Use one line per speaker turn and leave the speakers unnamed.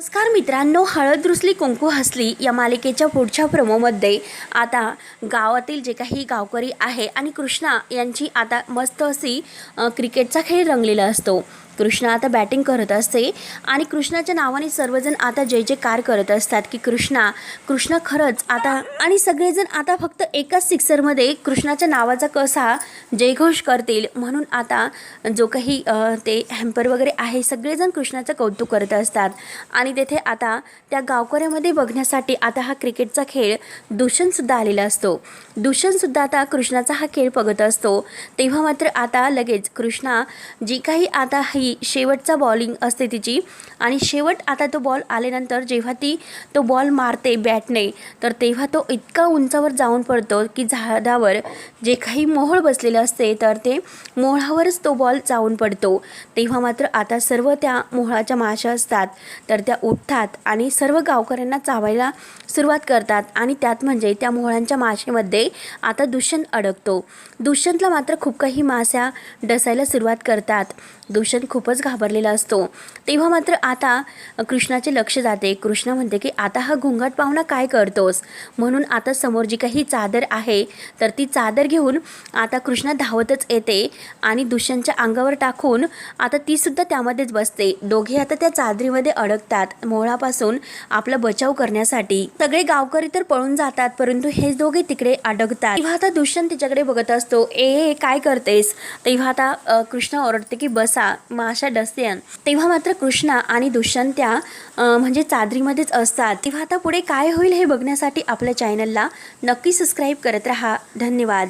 नमस्कार मित्रांनो हळद रुसली कुंकू हसली या मालिकेच्या पुढच्या प्रोमोमध्ये आता गावातील जे काही गावकरी आहे आणि कृष्णा यांची आता मस्त अशी क्रिकेटचा खेळ रंगलेला असतो. कृष्णा आता बॅटिंग करत असते. आणि कृष्णाच्या नावाने सर्वजण आता जय जयकार करत असतात की कृष्णा कृष्णा खरंच आता आणि सगळेजण आता फक्त एकाच सिक्सरमध्ये कृष्णाच्या नावाचा कसा जयघोष करतील म्हणून आता जो काही ते हॅम्पर वगैरे आहे सगळेजण कृष्णाचं कौतुक करत असतात. आणि तेथे आता त्या गावकऱ्यामध्ये बघण्यासाठी आता हा क्रिकेटचा खेळ दूषणसुद्धा आलेला असतो. दूषणसुद्धा आता कृष्णाचा हा खेळ बघत असतो. तेव्हा मात्र आता लगेच कृष्णा जी काही आता ही शेवटचा बॉलिंग असते तिची. आणि शेवट आता तो बॉल आल्यानंतर जेव्हा ती तो बॉल मारते बॅटने तर तेव्हा तो इतका उंचावर जाऊन पडतो की झाडावर जे काही मोहळ बसलेलं असते तर ते मोहळावरच तो बॉल जाऊन पडतो. तेव्हा मात्र आता सर्व त्या मोहळाच्या माशा असतात तर त्या उठतात आणि सर्व गावकऱ्यांना चावायला सुरुवात करतात आणि त्यात म्हणजे त्या मोहळांच्या माशेमध्ये आता दुष्यंत अडकतो. दुष्यंतला मात्र खूप काही माश्या डसायला सुरुवात करतात. दुष्यंत खूपच घाबरलेला असतो. तेव्हा मात्र आता कृष्णाचे लक्ष जाते. कृष्णा म्हणते की आता हा घोंगाट पाहुणा काय करतोस? म्हणून आता समोर जी काही चादर आहे तर ती चादर घेऊन आता कृष्णा धावतच येते आणि दुष्यंतच्या अंगावर टाकून आता तीसुद्धा त्यामध्येच बसते. दोघे आता त्या चादरीमध्ये अडकतात मोहळापासून आपला बचाव करण्यासाठी. सगळे गावकरी तर पळून जातात परंतु हे दोघे तिकडे अडकतात. तेव्हा आता दुष्यंत तिच्याकडे बघत असतो ए काय करतेस? तेव्हा आता कृष्णा ओरडते की बसा. माशा डसेन तेव्हा मात्र कृष्णा आणि दुष्यंत त्या म्हणजे चादरीमध्येच असतात. तेव्हा आता पुढे काय होईल हे बघण्यासाठी आपल्या चॅनलला नक्की सबस्क्राईब करत राहा. धन्यवाद.